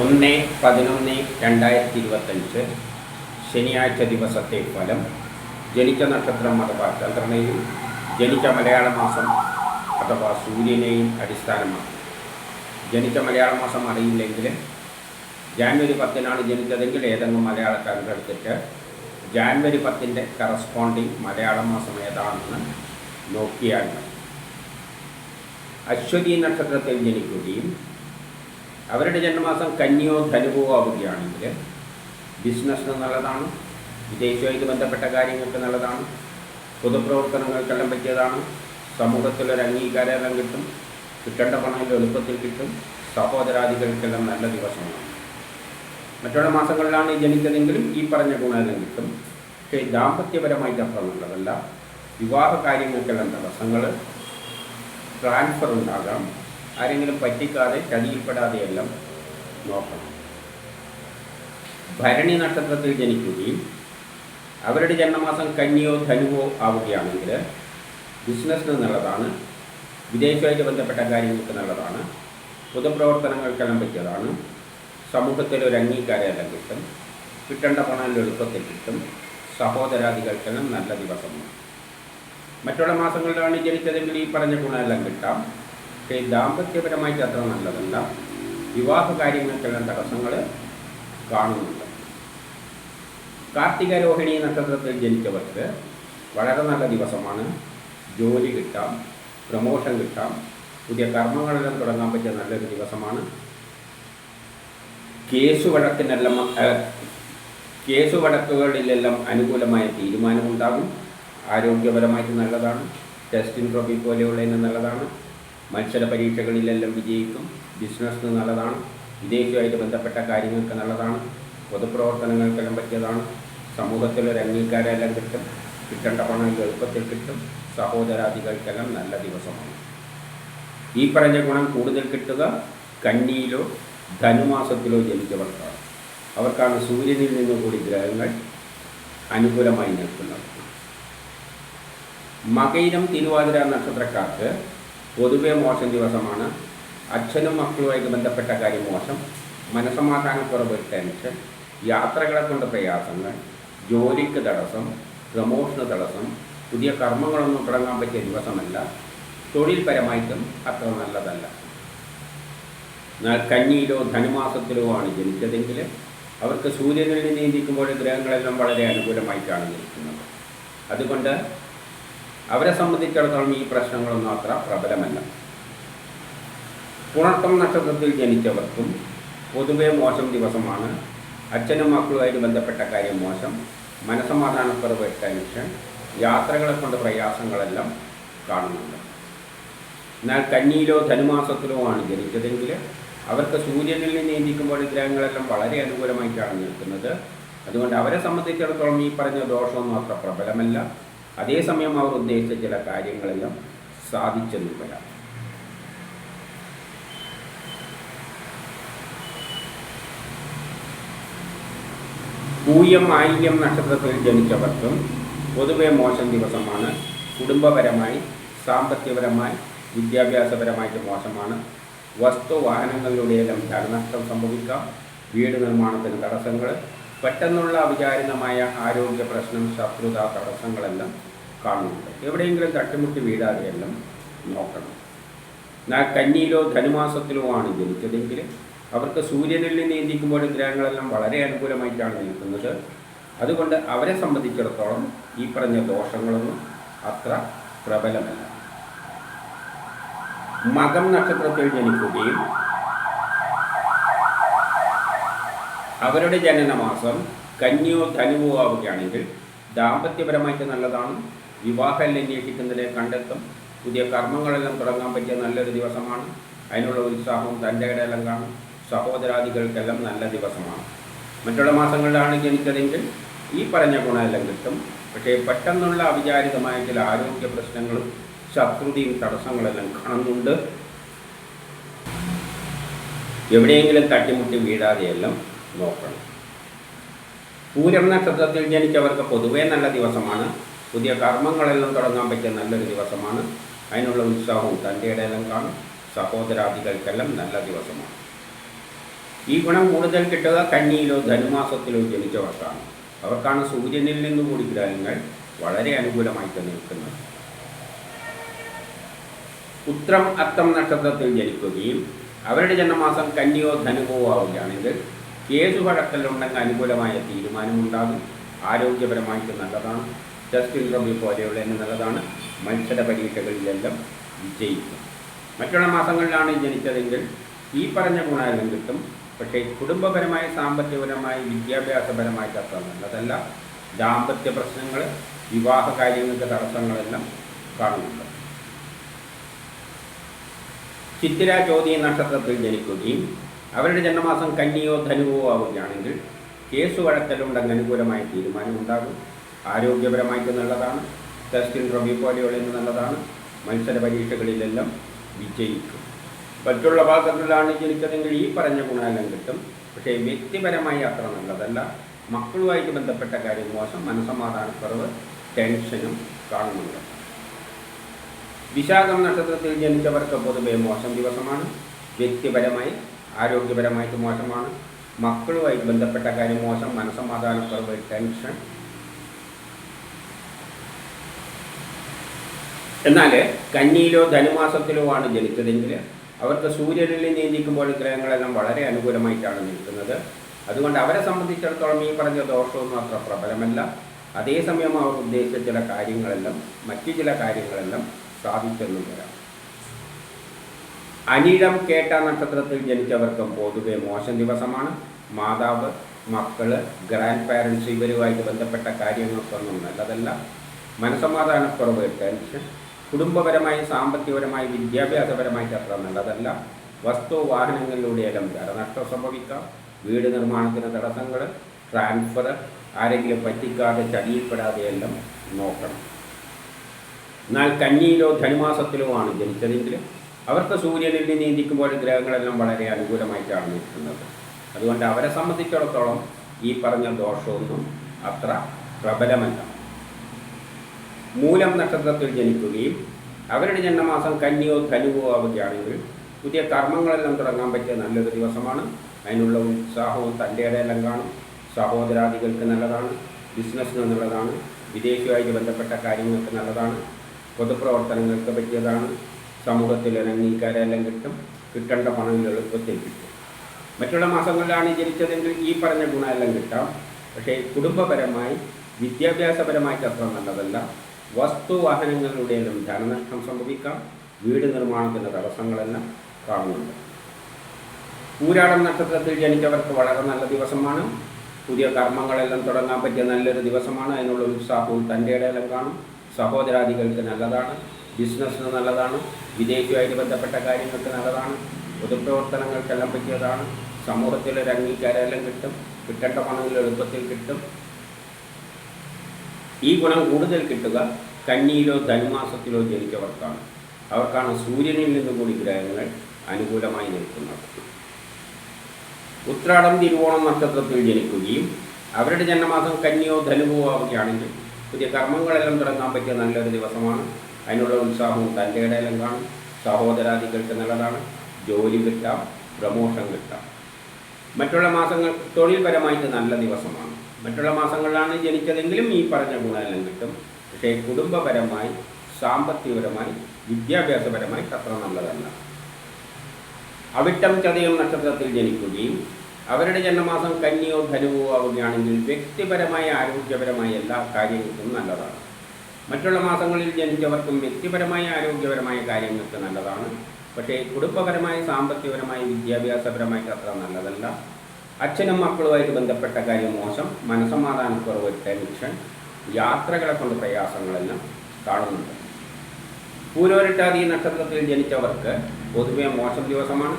ഒന്ന് പതിനൊന്ന് രണ്ടായിരത്തി ഇരുപത്തഞ്ച് ശനിയാഴ്ച ദിവസത്തെ ഫലം ജനിച്ച നക്ഷത്രം അഥവാ ചന്ദ്രനെയും ജനിച്ച മലയാള മാസം അഥവാ സൂര്യനെയും അടിസ്ഥാനമാക്കി. ജനിച്ച മലയാള മാസം അറിയില്ലെങ്കിൽ ജാനുവരി പത്തിനാണ് ജനിച്ചതെങ്കിൽ ഏതെങ്കിലും മലയാളക്കാരുടെ അടുത്തിട്ട് ജാനുവരി പത്തിന്റെ കറസ്പോണ്ടിങ് മലയാള മാസം ഏതാണെന്ന് നോക്കിയാൽ അശ്വതി നക്ഷത്രത്തിൽ ജനിക്കുകയും അവരുടെ ജന്മമാസം കന്നിയോ ധനുവോ ആവുകയാണെങ്കിൽ ബിസിനസ്സിന് നല്ലതാണ് വിദേശവുമായിട്ട് ബന്ധപ്പെട്ട കാര്യങ്ങൾക്ക് നല്ലതാണ് പൊതുപ്രവർത്തനങ്ങൾക്കെല്ലാം പറ്റിയതാണ് സമൂഹത്തിലൊരു അംഗീകാരം കിട്ടും കിട്ടേണ്ട പണം എളുപ്പത്തിൽ കിട്ടും സഹോദരാദികൾക്കെല്ലാം നല്ല ദിവസമാണ്. മറ്റുള്ള മാസങ്ങളിലാണ് ജനിച്ചതെങ്കിലും ഈ പറഞ്ഞ ഗുണമെല്ലാം കിട്ടും. പക്ഷേ ദാമ്പത്യപരമായിട്ട് അത്ര നല്ലതല്ല വിവാഹ കാര്യങ്ങൾക്കെല്ലാം തടസ്സങ്ങൾ ട്രാൻസ്ഫർ ഉണ്ടാകാം. ആരെങ്കിലും പറ്റിക്കാതെ ചതിയിൽപ്പെടാതെയെല്ലാം നോക്കണം. ഭരണി നക്ഷത്രത്തിൽ ജനിക്കുകയും അവരുടെ ജന്മമാസം കന്നിയോ ധനുവോ ആവുകയാണെങ്കിൽ ബിസിനസ്സിന് നല്ലതാണ് വിദേശവുമായിട്ട് ബന്ധപ്പെട്ട കാര്യങ്ങൾക്ക് നല്ലതാണ് പൊതുപ്രവർത്തനങ്ങൾക്കെല്ലാം പറ്റിയതാണ് സമൂഹത്തിൽ ഒരു അംഗീകാരമെല്ലാം കിട്ടും കിട്ടേണ്ട പണം എളുപ്പത്തിൽ കിട്ടും സഹോദരാദികൾക്കെല്ലാം നല്ല ദിവസമാണ് മറ്റുള്ള മാസങ്ങളിലാണ് ജനിച്ചതെങ്കിൽ ഈ പറഞ്ഞ ഗുണമെല്ലാം കിട്ടാം. പക്ഷേ ദാമ്പത്യപരമായിട്ട് അത്ര നല്ലതല്ല. വിവാഹ കാര്യങ്ങൾക്കെല്ലാം തടസ്സങ്ങൾ കാണുന്നുണ്ട്. കാർത്തിക രോഹിണി നക്ഷത്രത്തിൽ ജനിച്ചവർക്ക് വളരെ നല്ല ദിവസമാണ്. ജോലി കിട്ടാം പ്രമോഷൻ കിട്ടാം. പുതിയ കർമ്മങ്ങളെല്ലാം തുടങ്ങാൻ പറ്റിയ നല്ലൊരു ദിവസമാണ്. കേസ് വഴക്കിനെല്ലാം കേസു വഴക്കുകളിലെല്ലാം അനുകൂലമായ തീരുമാനമുണ്ടാകും. ആരോഗ്യപരമായിട്ട് നല്ലതാണ്. ടെസ്റ്റിൻ ട്രോഫി പോലെയുള്ളതിന് നല്ലതാണ്. മത്സര പരീക്ഷകളിലെല്ലാം വിജയിക്കും. ബിസിനസ്സിന് നല്ലതാണ്. വിദേശവുമായിട്ട് ബന്ധപ്പെട്ട കാര്യങ്ങൾക്ക് നല്ലതാണ്. പൊതുപ്രവർത്തനങ്ങൾക്കെല്ലാം പറ്റിയതാണ്. സമൂഹത്തിലൊരു അംഗീകാരമെല്ലാം കിട്ടും. കിട്ടേണ്ട പണം എളുപ്പത്തിൽ കിട്ടും. സഹോദരാദികൾക്കെല്ലാം നല്ല ദിവസമാണ്. ഈ പറഞ്ഞ ഗുണം കൂടുതൽ കിട്ടുക കന്നിയിലോ ധനുമാസത്തിലോ ജനിച്ചവർക്കാണ്. അവർക്കാണ് സൂര്യനിൽ നിന്നും കൂടി ഗ്രഹങ്ങൾ അനുകൂലമായി നിൽക്കുന്നത്. മകയിരം തിരുവാതിര നക്ഷത്രക്കാർക്ക് പൊതുവെ മോശം ദിവസമാണ്. അച്ഛനും മക്കളുമായിട്ട് ബന്ധപ്പെട്ട കാര്യം മോശം. മനസമാധാനക്കുറവ് ടെൻഷൻ യാത്രകളെ കൊണ്ട് പ്രയാസങ്ങൾ. ജോലിക്ക് തടസ്സം. പ്രമോഷന് തടസ്സം. പുതിയ കർമ്മങ്ങളൊന്നും തുടങ്ങാൻ പറ്റിയ ദിവസമല്ല. തൊഴിൽപരമായിട്ടും അത്ര നല്ലതല്ല. എന്നാൽ കഞ്ഞിയിലോ ധനുമാസത്തിലോ ആണ് ജനിച്ചതെങ്കിൽ അവർക്ക് സൂര്യനിൽ നിന്ന് നീന്തിക്കുമ്പോൾ ഗ്രഹങ്ങളെല്ലാം വളരെ അനുകൂലമായിട്ടാണ് നിൽക്കുന്നത് അതുകൊണ്ട് അവരെ സംബന്ധിച്ചിടത്തോളം ഈ പ്രശ്നങ്ങളൊന്നും അത്ര പ്രബലമല്ല. പുണർത്തം നക്ഷത്രത്തിൽ ജനിച്ചവർക്കും പൊതുവെ മോശം ദിവസമാണ്. അച്ഛനും മക്കളുമായിട്ട് ബന്ധപ്പെട്ട കാര്യം മോശം. മനസമാധാനക്കുറവ് ടെൻഷൻ യാത്രകളെ കൊണ്ട് പ്രയാസങ്ങളെല്ലാം കാണുന്നുണ്ട്. എന്നാൽ കന്നിയിലോ ധനുമാസത്തിലോ ആണ് ജനിച്ചതെങ്കിൽ അവർക്ക് സൂര്യനിൽ നിന്ന് നീന്തിക്കുമ്പോൾ ഗ്രഹങ്ങളെല്ലാം വളരെ അനുകൂലമായിട്ടാണ് നിൽക്കുന്നത്. അതുകൊണ്ട് അവരെ സംബന്ധിച്ചിടത്തോളം ഈ പറഞ്ഞ ദോഷമൊന്നും അത്ര പ്രബലമല്ല. അതേസമയം അവർ ഉദ്ദേശിച്ച ചില കാര്യങ്ങളെല്ലാം സാധിച്ചെന്ന് വരാം പൂയം ആയില്യം നക്ഷത്രത്തിൽ ജനിച്ചവർക്കും പൊതുവെ മോശം ദിവസമാണ്. കുടുംബപരമായി സാമ്പത്തികപരമായി വിദ്യാഭ്യാസപരമായിട്ട് മോശമാണ്. വസ്തു വാഹനങ്ങളിലൂടെയെല്ലാം ധനനഷ്ടം സംഭവിക്കാം. വീട് നിർമ്മാണത്തിന് തടസ്സങ്ങൾ പെട്ടെന്നുള്ള അവിചാരിതമായ ആരോഗ്യ പ്രശ്നം ശത്രുത തടസ്സങ്ങളെല്ലാം കാണുന്നുണ്ട്. എവിടെയെങ്കിലും തട്ടിമുട്ടി വീഴാതെയെല്ലാം നോക്കണം. എന്നാൽ കന്നിയിലോ ധനുമാസത്തിലോ ആണ് ജനിച്ചതെങ്കിൽ അവർക്ക് സൂര്യനിൽ നിന്ന് നീന്തിക്കുമ്പോൾ ഗ്രഹങ്ങളെല്ലാം വളരെ അനുകൂലമായിട്ടാണ് നിൽക്കുന്നത്. അതുകൊണ്ട് അവരെ സംബന്ധിച്ചിടത്തോളം ഈ പറഞ്ഞ ദോഷങ്ങളൊന്നും അത്ര പ്രബലമല്ല. മകം നക്ഷത്രത്തിൽ ജനിക്കുകയും അവരുടെ ജനനമാസം കന്യോ ധനുവോ ആവുകയാണെങ്കിൽ ദാമ്പത്യപരമായിട്ട് നല്ലതാണ്. വിവാഹം അന്വേഷിക്കുന്നതിലെ കണ്ടെത്തും. പുതിയ കർമ്മങ്ങളെല്ലാം തുടങ്ങാൻ പറ്റിയ നല്ലൊരു ദിവസമാണ്. അതിനുള്ള ഉത്സാഹവും തന്റെ ഇടയെല്ലാം കാണും. സഹോദരാദികൾക്കെല്ലാം നല്ല ദിവസമാണ്. മറ്റുള്ള മാസങ്ങളിലാണ് ജനിച്ചതെങ്കിൽ ഈ പറഞ്ഞ ഗുണമെല്ലാം കിട്ടും. പക്ഷേ പെട്ടെന്നുള്ള അവിചാരിതമായ ചില ആരോഗ്യ പ്രശ്നങ്ങളും ശത്രുതയും തടസ്സങ്ങളെല്ലാം കാണുന്നുണ്ട്. എവിടെയെങ്കിലും തട്ടിമുട്ടി വീഴാതെയെല്ലാം നോക്കണം. പൂരം നക്ഷത്രത്തിൽ ജനിച്ചവർക്ക് പൊതുവേ നല്ല ദിവസമാണ്. പുതിയ കർമ്മങ്ങളെല്ലാം തുടങ്ങാൻ പറ്റിയ നല്ലൊരു ദിവസമാണ്. അതിനുള്ള ഉത്സാഹവും തന്റെ ഇടയിലും കാണും. സഹോദരാദികൾക്കെല്ലാം നല്ല ദിവസമാണ്. ഈ ഗുണം കൂടുതൽ കിട്ടുക കന്നിയിലോ ധനുമാസത്തിലോ ജനിച്ചവർക്കാണ്. അവർക്കാണ് സൂര്യനിൽ നിന്നും കൂടി ഗ്രഹങ്ങൾ വളരെ അനുകൂലമായി നിൽക്കുന്നത്. ഉത്രം അത്തം നക്ഷത്രത്തിൽ ജനിക്കുകയും അവരുടെ ജന്മമാസം കന്നിയോ ധനുവോ ആവുകയാണെങ്കിൽ കേസു വഴക്കലുണ്ടെങ്കിൽ അനുകൂലമായ തീരുമാനമുണ്ടാകും ആരോഗ്യപരമായിട്ട് നല്ലതാണ്. ടെസ്റ്റ് ഇൻട്രവ്യൂ പോലെയുള്ള നല്ലതാണ്. മത്സര പരീക്ഷകളിലെല്ലാം വിജയിക്കും. മറ്റുള്ള മാസങ്ങളിലാണ് ജനിച്ചതെങ്കിൽ ഈ പറഞ്ഞ ഗുണമെല്ലാം കിട്ടും. പക്ഷേ കുടുംബപരമായി സാമ്പത്തികപരമായി വിദ്യാഭ്യാസപരമായിട്ട് അത്ര നല്ലതല്ല. ദാമ്പത്യ പ്രശ്നങ്ങൾ വിവാഹ കാര്യങ്ങൾക്ക് തടസ്സങ്ങളെല്ലാം കാണുന്നുണ്ട്. ചിത്തിര ചോദ്യ നക്ഷത്രത്തിൽ ജനിക്കുകയും അവരുടെ ജന്മമാസം കന്നിയോ ധനുവോ ആവുകയാണെങ്കിൽ കേസ് വഴക്കലുണ്ടെങ്കിൽ അനുകൂലമായ തീരുമാനമുണ്ടാകും ആരോഗ്യപരമായിട്ട് നല്ലതാണ്. ടെസ്റ്റ് റബി പോലെയുള്ള നല്ലതാണ്. മത്സര പരീക്ഷകളിലെല്ലാം വിജയിക്കും. മറ്റുള്ള ഭാഗങ്ങളിലാണ് ജനിച്ചതെങ്കിൽ ഈ പറഞ്ഞ ഗുണമെല്ലാം കിട്ടും. പക്ഷേ വ്യക്തിപരമായി അത്ര നല്ലതല്ല. മക്കളുമായിട്ട് ബന്ധപ്പെട്ട കാര്യം മോശം. മനസമാധാനക്കുറവ് ടെൻഷനും കാണുന്നുണ്ട്. വിശാഖം നക്ഷത്രത്തിൽ ജനിച്ചവർക്ക് പൊതുവെ മോശം ദിവസമാണ്. വ്യക്തിപരമായി ആരോഗ്യപരമായിട്ട് മോശമാണ്. മക്കളുമായി ബന്ധപ്പെട്ട കാര്യം മോശം. മനസമാധാനക്കുറവ് ടെൻഷൻ. എന്നാൽ കന്നിയിലോ ധനുമാസത്തിലോ ആണ് ജനിച്ചതെങ്കിൽ അവർക്ക് സൂര്യനിൽ നീന്തിക്കുമ്പോൾ ഗ്രഹങ്ങളെല്ലാം വളരെ അനുകൂലമായിട്ടാണ് നിൽക്കുന്നത്. അതുകൊണ്ട് അവരെ സംബന്ധിച്ചിടത്തോളം ഈ പറഞ്ഞ ദോഷമൊന്നും അത്ര പ്രബലമല്ല. അതേസമയം അവർ ഉദ്ദേശിച്ച ചില കാര്യങ്ങളെല്ലാം മറ്റു ചില കാര്യങ്ങളെല്ലാം സാധിച്ചെന്നും വരാം. അനിഴം കേട്ട നക്ഷത്രത്തിൽ ജനിച്ചവർക്കും പൊതുവെ മോശം ദിവസമാണ്. മാതാവ് മക്കൾ ഗ്രാൻഡ് പാരൻസ് ഇവരുമായിട്ട് ബന്ധപ്പെട്ട കാര്യങ്ങൾക്കൊന്നും നല്ലതല്ല. മനസമാധാനക്കുറവ് ടെൻഷൻ കുടുംബപരമായി സാമ്പത്തികപരമായി വിദ്യാഭ്യാസപരമായിട്ട് അത്ര നല്ലതല്ല. വസ്തു വാഹനങ്ങളിലൂടെയെല്ലാം ധനനഷ്ടം സംഭവിക്കാം. വീട് നിർമ്മാണത്തിന് തടസ്സങ്ങൾ ട്രാൻസ്ഫർ ആരെങ്കിലും പറ്റിക്കാതെ ചതിയിൽപ്പെടാതെയെല്ലാം നോക്കണം. എന്നാൽ കന്നിയിലോ ധനുമാസത്തിലോ ആണ് ജനിച്ചതെങ്കിൽ അവർക്ക് സൂര്യനിൽ നീന്തിക്കുമ്പോൾ ഗ്രഹങ്ങളെല്ലാം വളരെ അനുകൂലമായിട്ടാണ് നിൽക്കുന്നത് അതുകൊണ്ട് അവരെ സംബന്ധിച്ചിടത്തോളം ഈ പറഞ്ഞ ദോഷമൊന്നും അത്ര പ്രബലമല്ല. മൂലം നക്ഷത്രത്തിൽ ജനിക്കുകയും അവരുടെ ജന്മമാസം കന്നിയോ ധനുവോ ആവുകയാണെങ്കിൽ പുതിയ കർമ്മങ്ങളെല്ലാം തുടങ്ങാൻ പറ്റിയ നല്ലൊരു ദിവസമാണ്. അതിനുള്ള ഉത്സാഹവും തന്റെ കാണും. സഹോദരാദികൾക്ക് നല്ലതാണ്. ബിസിനസ്സിന് നല്ലതാണ്. വിദേശവുമായിട്ട് ബന്ധപ്പെട്ട കാര്യങ്ങൾക്ക് നല്ലതാണ്. പൊതുപ്രവർത്തനങ്ങൾക്ക് പറ്റിയതാണ്. സമൂഹത്തിൽ അംഗീകാരമെല്ലാം കിട്ടും. കിട്ടേണ്ട പണം എളുപ്പത്തിൽ കിട്ടും. മറ്റുള്ള മാസങ്ങളിലാണ് ജനിച്ചതെങ്കിൽ ഈ പറഞ്ഞ ഗുണമെല്ലാം കിട്ടാം. പക്ഷേ കുടുംബപരമായി വിദ്യാഭ്യാസപരമായിട്ട് അത്ര നല്ലതല്ല. വസ്തു വാഹനങ്ങളിലൂടെയെല്ലാം ധനനഷ്ടം സംഭവിക്കാം. വീട് നിർമ്മാണത്തിന്റെ തടസ്സങ്ങളെല്ലാം കാണുന്നുണ്ട്. പൂരാടം നക്ഷത്രത്തിൽ ജനിച്ചവർക്ക് വളരെ നല്ല ദിവസമാണ്. പുതിയ കർമ്മങ്ങളെല്ലാം തുടങ്ങാൻ പറ്റിയ നല്ലൊരു ദിവസമാണ്. അതിനുള്ള ഉത്സാഹവും തന്റെ ഇടയിലും കാണും. സഹോദരാദികൾക്ക് നല്ലതാണ്. ബിസിനസ്സിന് നല്ലതാണ് വിദേശവുമായിട്ട് ബന്ധപ്പെട്ട കാര്യങ്ങൾക്ക് നല്ലതാണ് പൊതുപ്രവർത്തനങ്ങൾക്കെല്ലാം പറ്റിയതാണ് സമൂഹത്തിലൊരു അംഗീകാരമെല്ലാം കിട്ടും കിട്ടേണ്ട പണങ്ങൾ എളുപ്പത്തിൽ കിട്ടും. ഈ ഗുണം കൂടുതൽ കിട്ടുക കന്നിയിലോ ധനുമാസത്തിലോ ജനിച്ചവർക്കാണ്. അവർക്കാണ് സൂര്യനിൽ നിന്ന് കൂടി ഗ്രഹങ്ങൾ അനുകൂലമായി നിൽക്കുന്നത്. ഉത്രാടം തിരുവോണം നക്ഷത്രത്തിൽ ജനിക്കുകയും അവരുടെ ജന്മമാസം കന്നിയോ ധനുവോ ആവുകയാണെങ്കിൽ പുതിയ കർമ്മങ്ങളെല്ലാം തുടങ്ങാൻ പറ്റിയ നല്ലൊരു ദിവസമാണ്. അതിനുള്ള ഉത്സാഹവും തന്റെ ഇടയിലും കാണും. സഹോദരാദികൾക്ക് നല്ലതാണ്. ജോലി കിട്ടാം പ്രമോഷൻ കിട്ടാം. മറ്റുള്ള മാസങ്ങൾ തൊഴിൽപരമായിട്ട് നല്ല ദിവസമാണ്. മറ്റുള്ള മാസങ്ങളിലാണ് ജനിച്ചതെങ്കിലും ഈ പറഞ്ഞ ഗുണമെല്ലാം കിട്ടും. പക്ഷേ കുടുംബപരമായി സാമ്പത്തികപരമായി വിദ്യാഭ്യാസപരമായി അത്ര നല്ലതല്ല. അവിട്ടം ചതയം നക്ഷത്രത്തിൽ ജനിക്കുകയും അവരുടെ ജന്മമാസം കന്നിയോ ധനുവോ ആവുകയാണെങ്കിൽ വ്യക്തിപരമായ ആരോഗ്യപരമായ എല്ലാ കാര്യങ്ങൾക്കും നല്ലതാണ്. മറ്റുള്ള മാസങ്ങളിൽ ജനിച്ചവർക്കും വ്യക്തിപരമായ ആരോഗ്യപരമായ കാര്യങ്ങൾക്ക് നല്ലതാണ്. പക്ഷേ കുടുംബപരമായ സാമ്പത്തികപരമായി വിദ്യാഭ്യാസപരമായി അത്ര നല്ലതല്ല. അച്ഛനും മക്കളുമായിട്ട് ബന്ധപ്പെട്ട കാര്യം മോശം. മനസമാധാനക്കുറവ് ടെൻഷൻ യാത്രകളെ കൊണ്ട് പ്രയാസങ്ങളെല്ലാം കാണുന്നുണ്ട്. പൂരോരട്ടാതി നക്ഷത്രത്തിൽ ജനിച്ചവർക്ക് പൊതുവെ മോശം ദിവസമാണ്.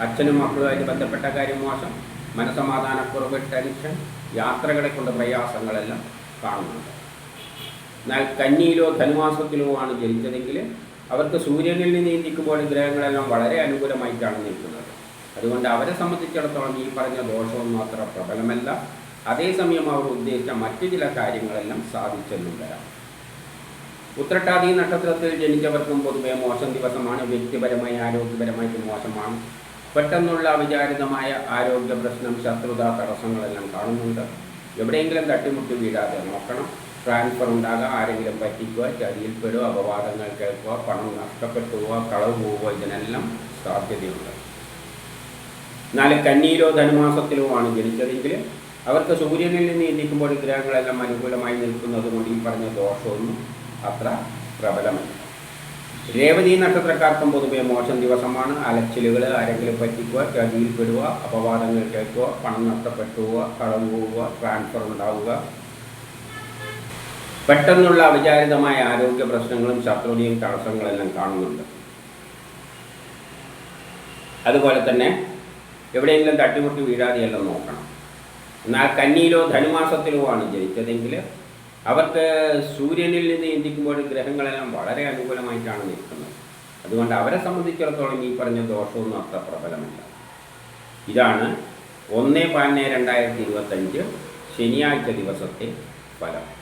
അച്ഛനും മക്കളുമായിട്ട് ബന്ധപ്പെട്ട കാര്യം മോശം. മനസമാധാനക്കുറവ് ടെൻഷൻ യാത്രകളെ കൊണ്ട് പ്രയാസങ്ങളെല്ലാം കാണുന്നുണ്ട്. എന്നാൽ കന്നിയിലോ ധനുമാസത്തിലോ ആണ് ജനിച്ചതെങ്കിൽ അവർക്ക് സൂര്യനിൽ നിന്ന് നീന്തിക്കുമ്പോൾ ഗ്രഹങ്ങളെല്ലാം വളരെ അനുകൂലമായിട്ടാണ് നിൽക്കുന്നത്. അതുകൊണ്ട് അവരെ സംബന്ധിച്ചിടത്തോളം ഈ പറഞ്ഞ ദോഷവും അത്ര പ്രബലമല്ല. അതേസമയം അവർ ഉദ്ദേശിച്ച മറ്റു ചില കാര്യങ്ങളെല്ലാം സാധിച്ചെന്നും വരാം ഉത്രട്ടാതി നക്ഷത്രത്തിൽ ജനിച്ചവർക്കും പൊതുവെ മോശം ദിവസമാണ്. വ്യക്തിപരമായി ആരോഗ്യപരമായിട്ട് മോശമാണ്. പെട്ടെന്നുള്ള അവിചാരിതമായ ആരോഗ്യ പ്രശ്നം ശത്രുത തടസ്സങ്ങളെല്ലാം കാണുന്നുണ്ട്. എവിടെയെങ്കിലും തട്ടിമുട്ടി വീഴാതെ നോക്കണം. ട്രാൻസ്ഫർ ഉണ്ടാകാം ആരെങ്കിലും പറ്റിക്കുക ചതിയിൽപ്പെടുക അപവാദങ്ങൾ കേൾക്കുക പണം നഷ്ടപ്പെട്ടു പോവുക കളവ് പോവുക ഇതിനെല്ലാം സാധ്യതയുണ്ട്. എന്നാൽ കന്നീരോ ധനുമാസത്തിലുമാണ് ജനിച്ചതെങ്കിൽ അവർക്ക് സൂര്യനിൽ നിന്ന് എണ്ണിക്കുമ്പോൾ ഗ്രഹങ്ങളെല്ലാം അനുകൂലമായി നിൽക്കുന്നത് കൊണ്ട് ഈ പറഞ്ഞ ദോഷമൊന്നും അത്ര പ്രബലമല്ല. രേവതി നക്ഷത്രക്കാർക്കും പൊതുവെ മോശം ദിവസമാണ്. അലച്ചിലുകൾ ആരെങ്കിലും പറ്റിക്കുക ചതിയിൽപ്പെടുക അപവാദങ്ങൾ കേൾക്കുക പണം നഷ്ടപ്പെട്ടു പോവുക കളവ് പോവുക ട്രാൻസ്ഫർ ഉണ്ടാവുക പെട്ടെന്നുള്ള അവിചാരിതമായ ആരോഗ്യ പ്രശ്നങ്ങളും ശത്രുതയും തടസ്സങ്ങളെല്ലാം കാണുന്നുണ്ട്. അതുപോലെ തന്നെ എവിടെയെങ്കിലും തട്ടിമുട്ടി വീഴാതെയെല്ലാം നോക്കണം. എന്നാൽ കന്നിയിലോ ധനുമാസത്തിലോ ആണ് ജനിച്ചതെങ്കിൽ അവർക്ക് സൂര്യനിൽ നിന്ന് ചിന്തിക്കുമ്പോൾ ഗ്രഹങ്ങളെല്ലാം വളരെ അനുകൂലമായിട്ടാണ് നിൽക്കുന്നത്. അതുകൊണ്ട് അവരെ സംബന്ധിച്ചിടത്തോളം ഈ പറഞ്ഞ ദോഷമൊന്നും അത്ര പ്രബലമല്ല. ഇതാണ് ഒന്ന് പതിനൊന്ന് രണ്ടായിരത്തി ഇരുപത്തഞ്ച് ശനിയാഴ്ച ദിവസത്തെ ഫലം.